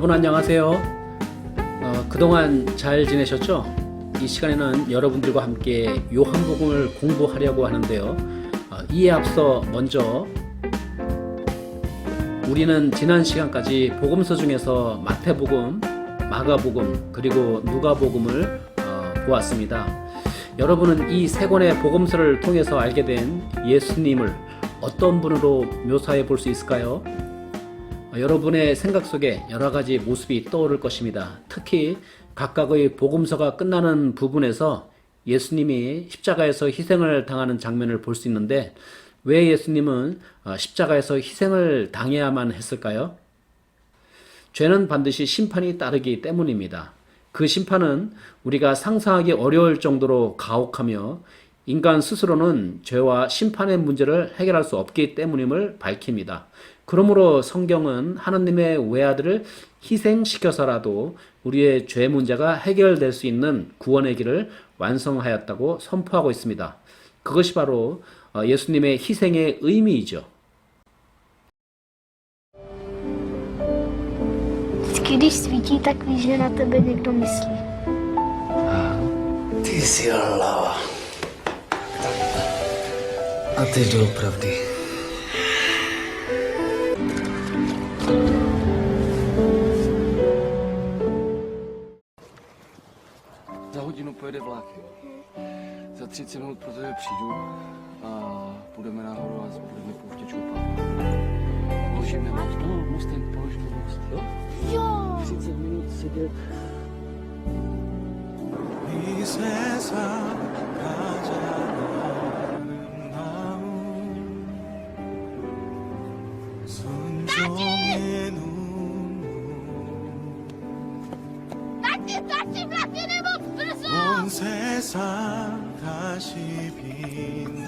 여러분 안녕하세요. 어, 그동안 잘 지내셨죠? 이 시간에는 여러분들과 함께 요한복음을 공부하려고 하는데요. 어, 이에 앞서 먼저 우리는 지난 시간까지 복음서 중에서 마태복음, 마가복음, 그리고 누가복음을 어, 보았습니다. 여러분은 이 세 권의 복음서를 통해서 알게 된 예수님을 어떤 분으로 묘사해 볼 수 있을까요? 어, 여러분의 생각 속에 여러 가지 모습이 떠오를 것입니다. 특히 각각의 복음서가 끝나는 부분에서 예수님이 십자가에서 희생을 당하는 장면을 볼 수 있는데 왜 예수님은 어, 십자가에서 희생을 당해야만 했을까요? 죄는 반드시 심판이 따르기 때문입니다. 그 심판은 우리가 상상하기 어려울 정도로 가혹하며 인간 스스로는 죄와 심판의 문제를 해결할 수 없기 때문임을 밝힙니다. 그러므로 성경은 하나님의 외아들을 희생시켜서라도 우리의 죄 문제가 해결될 수 있는 구원의 길을 완성하였다고 선포하고 있습니다. 그것이 바로 어, 예수님의 희생의 의미이죠. Vždycky, když svítí, tak víš, že na tebe někdo myslí. Ty jsi lava. A ty doopravdy. tak za 30 minut pro tebe přijdu a půjdeme nahoru a budeme pouště čoupat. Položíme most, no, mostem, položíme most, jo? Jo! 30 minut sedět. Jsme Tati! 다시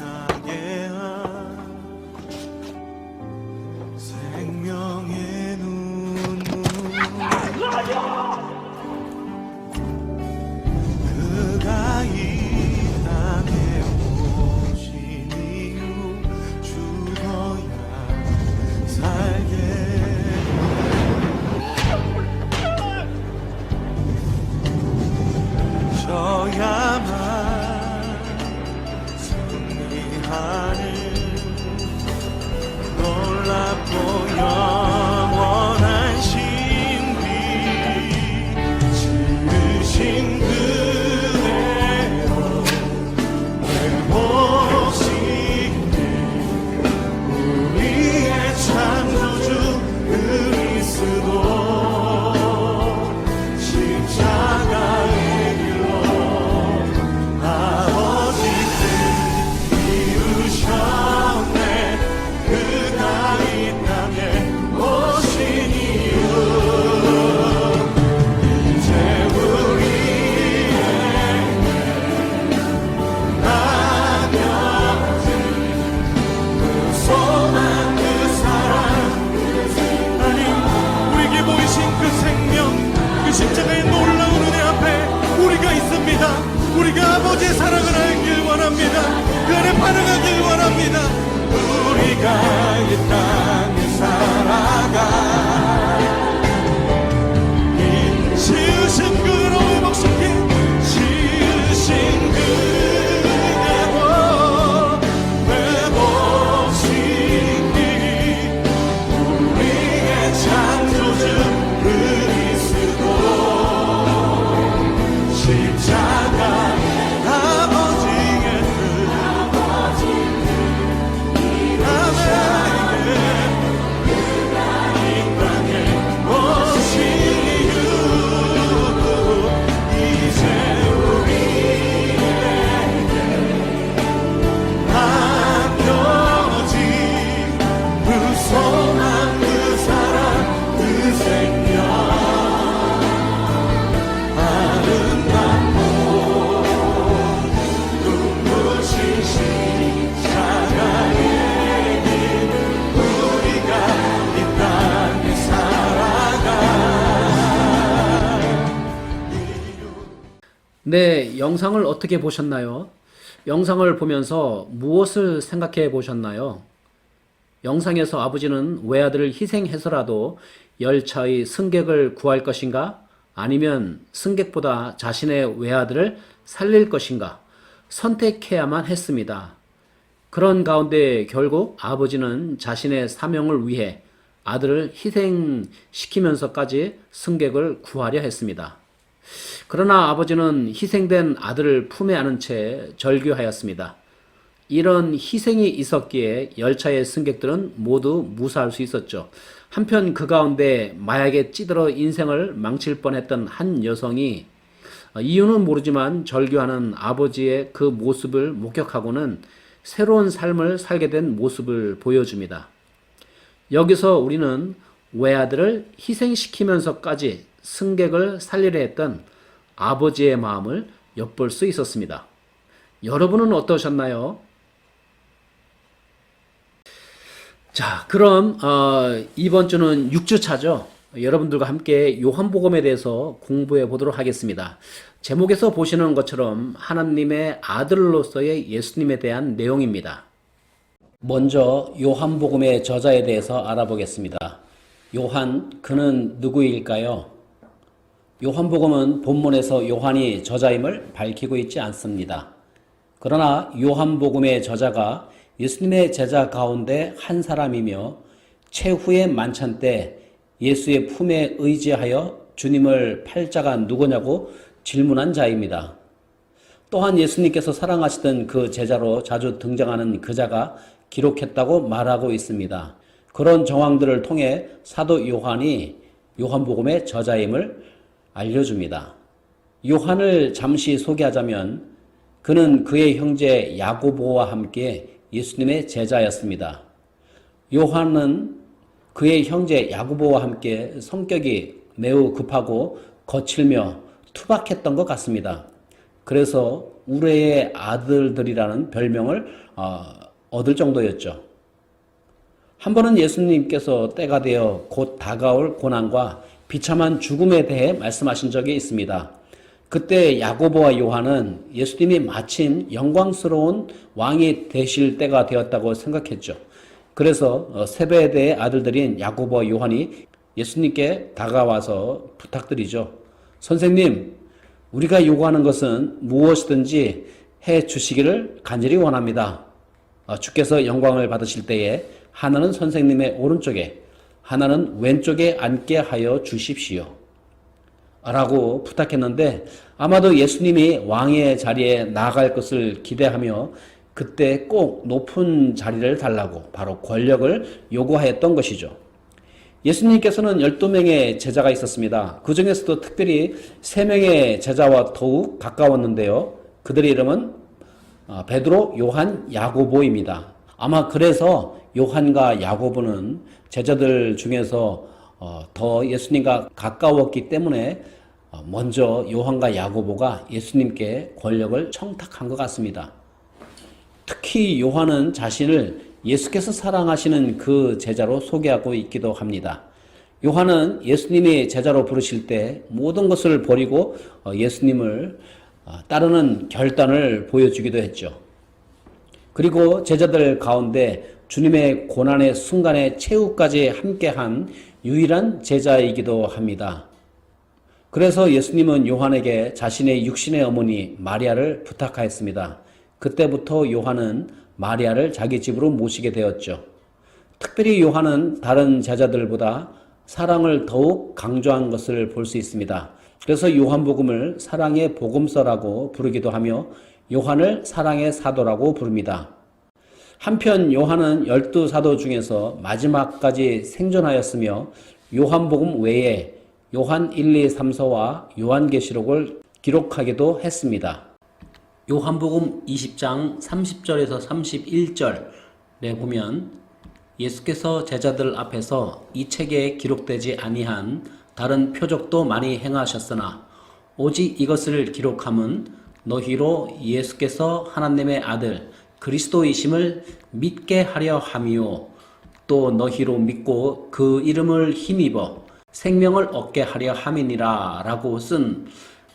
네, 영상을 어떻게 보셨나요? 영상을 보면서 무엇을 생각해 보셨나요? 영상에서 아버지는 외아들을 희생해서라도 열차의 승객을 구할 것인가? 아니면 승객보다 자신의 외아들을 살릴 것인가? 선택해야만 했습니다. 그런 가운데 결국 아버지는 자신의 사명을 위해 아들을 희생시키면서까지 승객을 구하려 했습니다. 그러나 아버지는 희생된 아들을 품에 안은 채 절규하였습니다. 이런 희생이 있었기에 열차의 승객들은 모두 무사할 수 있었죠. 한편 그 가운데 마약에 찌들어 인생을 망칠 뻔했던 한 여성이 이유는 모르지만 절규하는 아버지의 그 모습을 목격하고는 새로운 삶을 살게 된 모습을 보여줍니다. 여기서 우리는 외아들을 희생시키면서까지 승객을 살리려 했던 아버지의 마음을 엿볼 수 있었습니다. 여러분은 어떠셨나요? 자, 그럼 어, 이번 주는 6주 차죠. 여러분들과 함께 요한복음에 대해서 공부해 보도록 하겠습니다. 제목에서 보시는 것처럼 하나님의 아들로서의 예수님에 대한 내용입니다. 먼저 요한복음의 저자에 대해서 알아보겠습니다. 요한 그는 누구일까요? 요한복음은 본문에서 요한이 저자임을 밝히고 있지 않습니다. 그러나 요한복음의 저자가 예수님의 제자 가운데 한 사람이며 최후의 만찬 때 예수의 품에 의지하여 주님을 팔자가 누구냐고 질문한 자입니다. 또한 예수님께서 사랑하시던 그 제자로 자주 등장하는 그 자가 기록했다고 말하고 있습니다. 그런 정황들을 통해 사도 요한이 요한복음의 저자임을 알려줍니다. 요한을 잠시 소개하자면 그는 그의 형제 야고보와 함께 예수님의 제자였습니다. 요한은 그의 형제 야고보와 함께 성격이 매우 급하고 거칠며 투박했던 것 같습니다. 그래서 우레의 아들들이라는 별명을 어, 얻을 정도였죠. 한 번은 예수님께서 때가 되어 곧 다가올 고난과 비참한 죽음에 대해 말씀하신 적이 있습니다. 그때 야고보와 요한은 예수님이 마침 영광스러운 왕이 되실 때가 되었다고 생각했죠. 그래서 어, 세베대의 아들들인 야고보와 요한이 예수님께 다가와서 부탁드리죠. 선생님, 우리가 요구하는 것은 무엇이든지 해 주시기를 간절히 원합니다. 어, 주께서 영광을 받으실 때에 하나는 선생님의 오른쪽에, 하나는 왼쪽에 앉게 하여 주십시오. 라고 부탁했는데 아마도 예수님이 왕의 자리에 나아갈 것을 기대하며 그때 꼭 높은 자리를 달라고 바로 권력을 요구하였던 것이죠. 예수님께서는 12명의 제자가 있었습니다. 그 중에서도 특별히 3명의 제자와 더욱 가까웠는데요. 그들의 이름은 아, 베드로, 요한, 야고보입니다. 아마 그래서 요한과 야고보는 제자들 중에서 어, 더 예수님과 가까웠기 때문에 어, 먼저 요한과 야고보가 예수님께 권력을 청탁한 것 같습니다. 특히 요한은 자신을 예수께서 사랑하시는 그 제자로 소개하고 있기도 합니다. 요한은 예수님이 제자로 부르실 때 모든 것을 버리고 어, 예수님을 따르는 결단을 보여주기도 했죠. 그리고 제자들 가운데 주님의 고난의 순간에 최후까지 함께한 유일한 제자이기도 합니다. 그래서 예수님은 요한에게 자신의 육신의 어머니 마리아를 부탁하였습니다. 그때부터 요한은 마리아를 자기 집으로 모시게 되었죠. 특별히 요한은 다른 제자들보다 사랑을 더욱 강조한 것을 볼 수 있습니다. 그래서 요한복음을 사랑의 복음서라고 부르기도 하며 요한을 사랑의 사도라고 부릅니다. 한편 요한은 열두 사도 중에서 마지막까지 생존하였으며 요한복음 외에 요한 1, 2, 3서와 요한계시록을 기록하기도 했습니다. 요한복음 20장 30절에서 31절에 보면 예수께서 제자들 앞에서 이 책에 기록되지 아니한 다른 표적도 많이 행하셨으나 오직 이것을 기록함은 너희로 예수께서 하나님의 아들 그리스도이심을 믿게 하려 함이요 또 너희로 믿고 그 이름을 힘입어 생명을 얻게 하려 함이니라 라고 쓴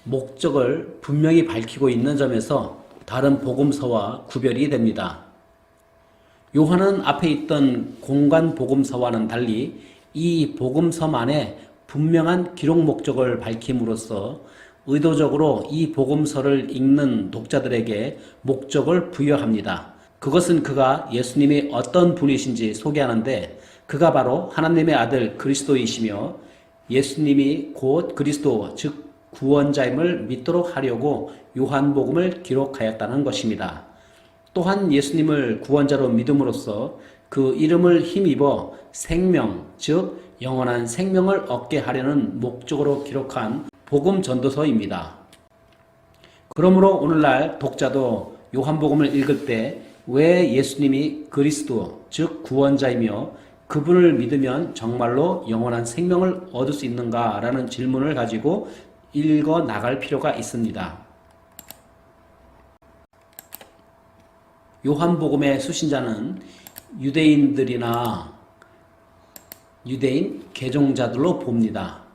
목적을 분명히 밝히고 있는 점에서 다른 복음서와 구별이 됩니다. 요한은 앞에 있던 공간 복음서와는 달리 이 복음서만의 분명한 기록 목적을 밝힘으로써 의도적으로 이 복음서를 읽는 독자들에게 목적을 부여합니다. 그것은 그가 예수님이 어떤 분이신지 소개하는데 그가 바로 하나님의 아들 그리스도이시며 예수님이 곧 그리스도 즉 구원자임을 믿도록 하려고 요한복음을 기록하였다는 것입니다. 또한 예수님을 구원자로 믿음으로써 그 이름을 힘입어 생명, 즉 영원한 생명을 얻게 하려는 목적으로 기록한 복음 전도서입니다. 그러므로 오늘날 독자도 요한복음을 읽을 때 왜 예수님이 그리스도, 즉 구원자이며 그분을 믿으면 정말로 영원한 생명을 얻을 수 있는가라는 질문을 가지고 읽어 나갈 필요가 있습니다. 요한복음의 수신자는 유대인들이나 유대인 개종자들로 봅니다.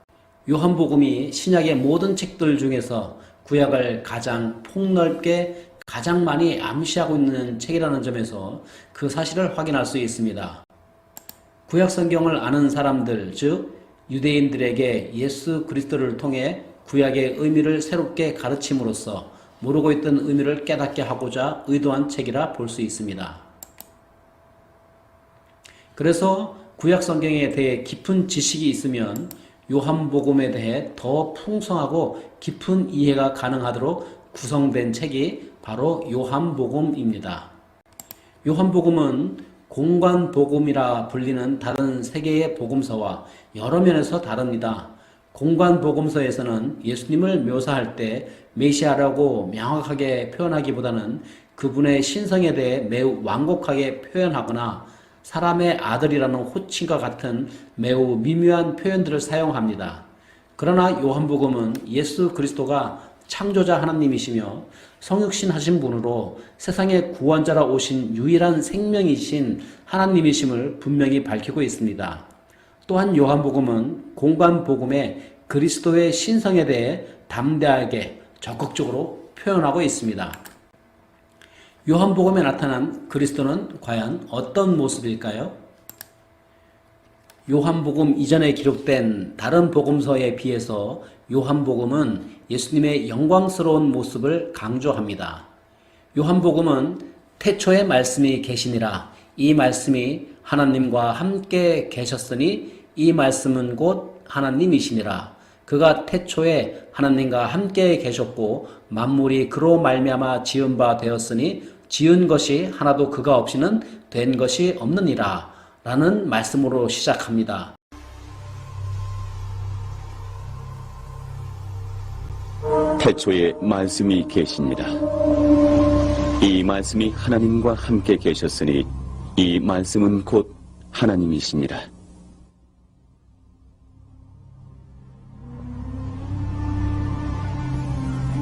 요한복음이 신약의 모든 책들 중에서 구약을 가장 폭넓게 가장 많이 암시하고 있는 책이라는 점에서 그 사실을 확인할 수 있습니다. 구약 성경을 아는 사람들, 즉 유대인들에게 예수 그리스도를 통해 구약의 의미를 새롭게 가르침으로써 모르고 있던 의미를 깨닫게 하고자 의도한 책이라 볼 수 있습니다. 그래서 구약 성경에 대해 깊은 지식이 있으면 요한복음에 대해 더 풍성하고 깊은 이해가 가능하도록 구성된 책이 바로 요한복음입니다. 요한복음은 공관복음이라 불리는 다른 세 개의 복음서와 여러 면에서 다릅니다. 공관복음서에서는 예수님을 묘사할 때 메시아라고 명확하게 표현하기보다는 그분의 신성에 대해 매우 완곡하게 표현하거나 사람의 아들이라는 호칭과 같은 매우 미묘한 표현들을 사용합니다. 그러나 요한복음은 예수 그리스도가 창조자 하나님이시며 성육신 하신 분으로 세상의 구원자라 오신 유일한 생명이신 하나님이심을 분명히 밝히고 있습니다. 또한 요한복음은 공관복음의 그리스도의 신성에 대해 담대하게 적극적으로 표현하고 있습니다. 요한복음에 나타난 그리스도는 과연 어떤 모습일까요? 요한복음 이전에 기록된 다른 복음서에 비해서 요한복음은 예수님의 영광스러운 모습을 강조합니다. 요한복음은 태초에 말씀이 계시니라 이 말씀이 하나님과 함께 계셨으니 이 말씀은 곧 하나님이시니라 그가 태초에 하나님과 함께 계셨고 만물이 그로 말미암아 지은 바 되었으니 지은 것이 하나도 그가 없이는 된 것이 없느니라 라는 말씀으로 시작합니다. 태초에 말씀이 계시니라. 이 말씀이 하나님과 함께 계셨으니 이 말씀은 곧 하나님이시니라.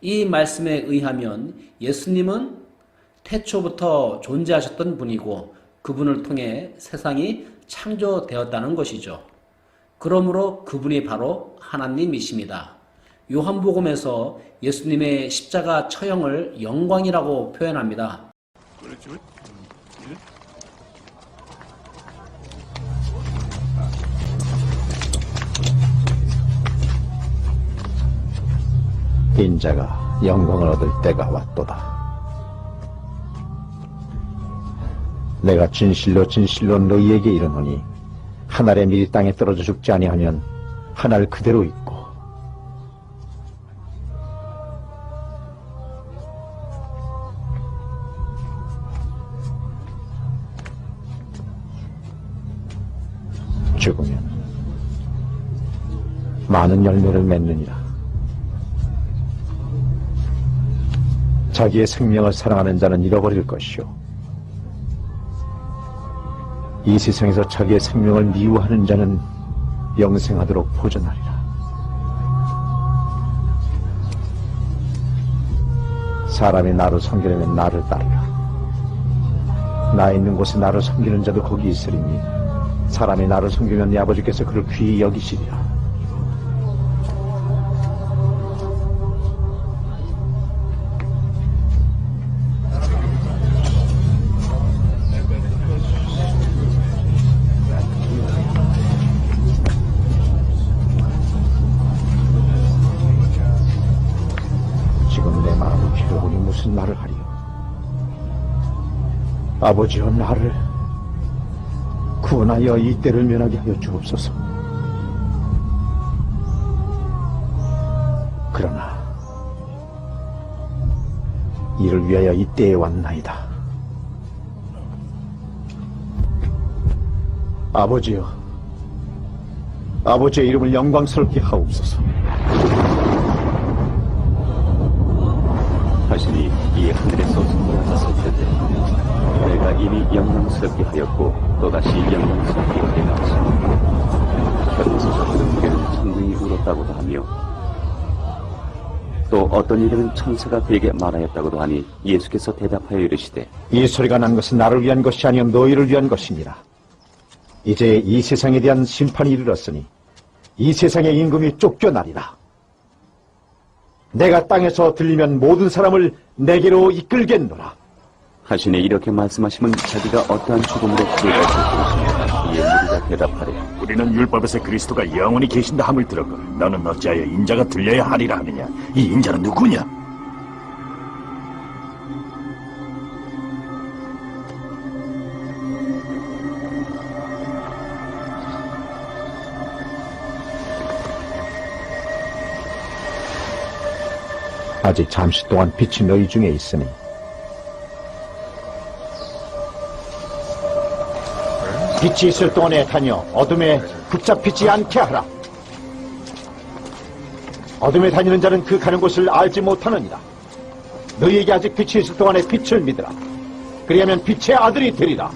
이 말씀에 의하면 예수님은 태초부터 존재하셨던 분이고 그분을 통해 세상이 창조되었다는 것이죠. 그러므로 그분이 바로 하나님이십니다. 요한복음에서 예수님의 십자가 처형을 영광이라고 표현합니다. 인자가 영광을 얻을 때가 왔도다. 내가 진실로 진실로 너희에게 이르노니 한 알의 밀이 땅에 떨어져 죽지 아니하면 한 알 그대로 있고 죽으면 많은 열매를 맺느니라. 자기의 생명을 사랑하는 자는 잃어버릴 것이요. 이 세상에서 자기의 생명을 미워하는 자는 영생하도록 보존하리라. 사람이 나를 섬기려면 나를 따르라. 나 있는 곳에 나를 섬기는 자도 거기 있으리니 사람이 나를 섬기면 내 아버지께서 그를 귀히 여기시리라. 아버지여 나를 구원하여 이 때를 면하게 하여 주옵소서. 그러나 이를 위하여 이 때에 왔나이다. 아버지여, 아버지의 이름을 영광스럽게 하옵소서. 자신이 이 하늘에서 승리하셨을 텐데 내가 이미 영광스럽게 하였고 또다시 영광스럽게 하리라 결혼에서 그런 무게는 천둥이 울었다고도 하며 또 어떤 일은 천사가 그에게 말하였다고도 하니 예수께서 대답하여 이르시되 이 소리가 난 것은 나를 위한 것이 아니요 너희를 위한 것이니라. 이제 이 세상에 대한 심판이 이르렀으니 이 세상의 임금이 쫓겨나리라. 내가 땅에서 들리면 모든 사람을 내게로 이끌겠노라. 하시니 이렇게 말씀하시면 자기가 어떠한 죽음으로 것입니다. 이에 무리가 대답하되 우리는 율법에서 그리스도가 영원히 계신다 함을 들었고 너는 어찌하여 인자가 들려야 하리라 하느냐 이 인자는 누구냐 아직 잠시 동안 빛이 너희 중에 있으니 빛이 있을 동안에 다녀 어둠에 붙잡히지 않게 하라. 어둠에 다니는 자는 그 가는 곳을 알지 못하느니라. 너희에게 아직 빛이 있을 동안에 빛을 믿으라. 그리하면 빛의 아들이 되리라.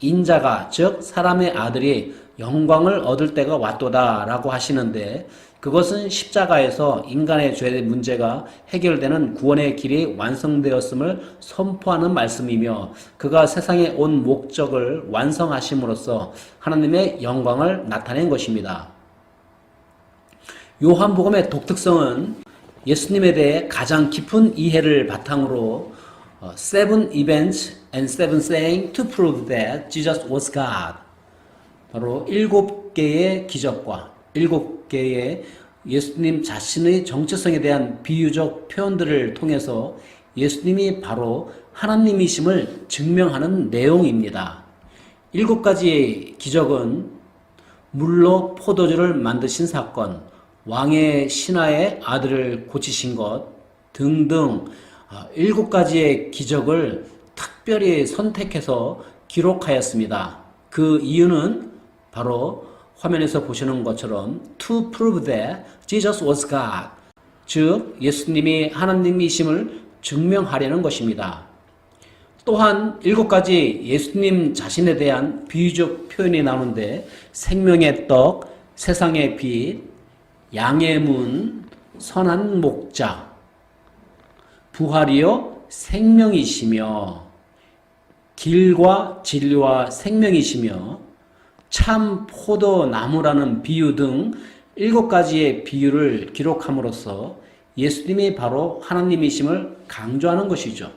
인자가 즉 사람의 아들이 영광을 얻을 때가 왔도다라고 하시는데 그것은 십자가에서 인간의 죄의 문제가 해결되는 구원의 길이 완성되었음을 선포하는 말씀이며 그가 세상에 온 목적을 완성하심으로써 하나님의 영광을 나타낸 것입니다. 요한복음의 독특성은 예수님에 대해 가장 깊은 이해를 바탕으로 어, seven events and seven saying to prove that Jesus was God. 바로 일곱 개의 기적과 일곱 개의 예수님 자신의 정체성에 대한 비유적 표현들을 통해서 예수님이 바로 하나님이심을 증명하는 내용입니다. 일곱 가지의 기적은 물로 포도주를 만드신 사건, 왕의 신하의 아들을 고치신 것 등등 아, 일곱 가지의 기적을 특별히 선택해서 기록하였습니다. 그 이유는 바로 화면에서 보시는 것처럼 to prove that Jesus was God, 즉 예수님이 하나님이심을 증명하려는 것입니다. 또한 일곱 가지 예수님 자신에 대한 비유적 표현이 나오는데 생명의 떡, 세상의 빛, 양의 문, 선한 목자, 부활이요 생명이시며 길과 진리와 생명이시며 참 포도나무라는 비유 등 일곱 가지의 비유를 기록함으로써 예수님이 바로 하나님이심을 강조하는 것이죠.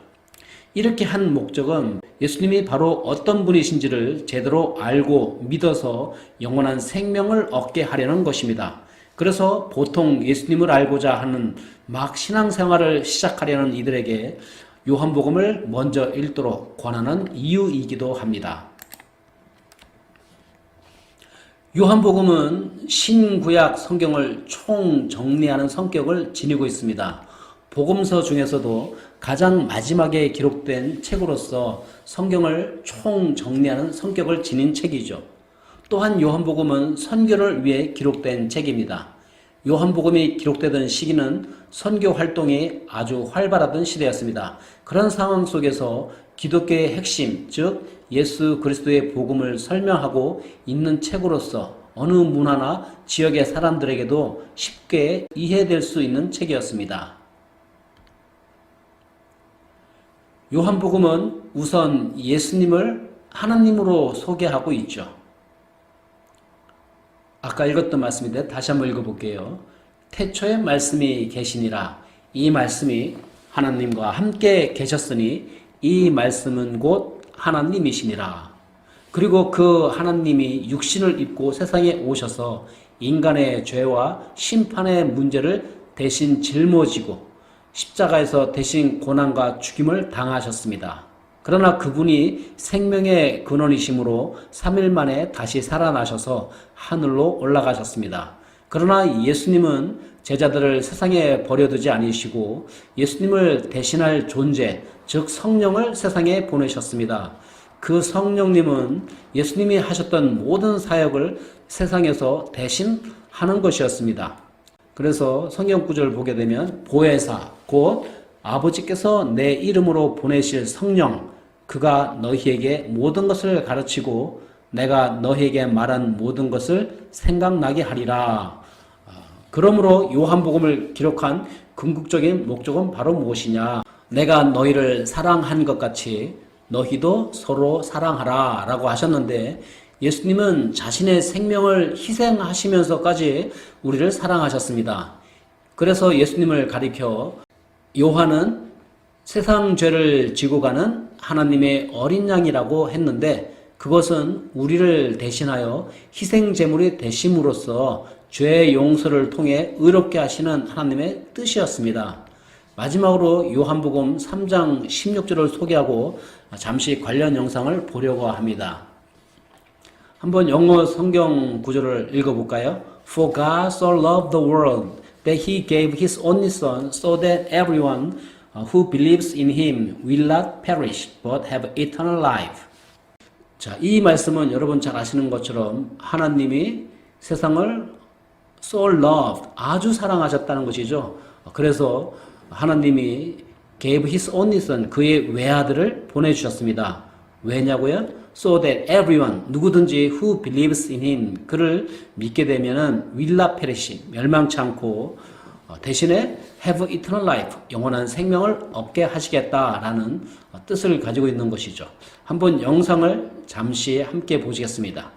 이렇게 한 목적은 예수님이 바로 어떤 분이신지를 제대로 알고 믿어서 영원한 생명을 얻게 하려는 것입니다. 그래서 보통 예수님을 알고자 하는 막 신앙생활을 시작하려는 이들에게 요한복음을 먼저 읽도록 권하는 이유이기도 합니다. 요한복음은 신구약 성경을 총 정리하는 성격을 지니고 있습니다. 복음서 중에서도 가장 마지막에 기록된 책으로서 성경을 총 정리하는 성격을 지닌 책이죠. 또한 요한복음은 선교를 위해 기록된 책입니다. 요한복음이 기록되던 시기는 선교 활동이 아주 활발하던 시대였습니다. 그런 상황 속에서 기독교의 핵심, 즉 예수 그리스도의 복음을 설명하고 있는 책으로서 어느 문화나 지역의 사람들에게도 쉽게 이해될 수 있는 책이었습니다. 요한복음은 우선 예수님을 하나님으로 소개하고 있죠. 아까 읽었던 말씀인데 다시 한번 읽어볼게요. 태초에 말씀이 계시니라. 이 말씀이 하나님과 함께 계셨으니 이 말씀은 곧 하나님이시니라. 그리고 그 하나님이 육신을 입고 세상에 오셔서 인간의 죄와 심판의 문제를 대신 짊어지고 십자가에서 대신 고난과 죽임을 당하셨습니다. 그러나 그분이 생명의 근원이심으로 3일 만에 다시 살아나셔서 하늘로 올라가셨습니다. 그러나 예수님은 제자들을 세상에 버려두지 않으시고 예수님을 대신할 존재, 즉 성령을 세상에 보내셨습니다. 그 성령님은 예수님이 하셨던 모든 사역을 세상에서 대신 하는 것이었습니다. 그래서 성경 구절을 보게 되면 보혜사 곧 아버지께서 내 이름으로 보내실 성령 그가 너희에게 모든 것을 가르치고 내가 너희에게 말한 모든 것을 생각나게 하리라. 아, 그러므로 요한복음을 기록한 궁극적인 목적은 바로 무엇이냐? 내가 너희를 사랑한 것 같이 너희도 서로 사랑하라 라고 하셨는데 예수님은 자신의 생명을 희생하시면서까지 우리를 사랑하셨습니다. 그래서 예수님을 가리켜 요한은 세상 죄를 지고 가는 하나님의 어린 양이라고 했는데 그것은 우리를 대신하여 희생 제물이 되심으로써 죄 용서를 통해 의롭게 하시는 하나님의 뜻이었습니다. 마지막으로 요한복음 3장 16절을 소개하고 잠시 관련 영상을 보려고 합니다. 한번 영어 성경 구절을 읽어볼까요? For God so loved the world that he gave his only son so that everyone uh, who believes in him will not perish but have eternal life. 자, 이 말씀은 여러분 잘 아시는 것처럼 하나님이 세상을 so loved 아주 사랑하셨다는 것이죠. 그래서 하나님이 gave his only son 그의 외아들을 보내 주셨습니다. 왜냐고요? So that everyone 누구든지 who believes in him 그를 믿게 되면은 will not perish 멸망치 않고 어, 대신에 have eternal life 영원한 생명을 얻게 하시겠다라는 뜻을 가지고 있는 것이죠. 한번 영상을 잠시 함께 보시겠습니다.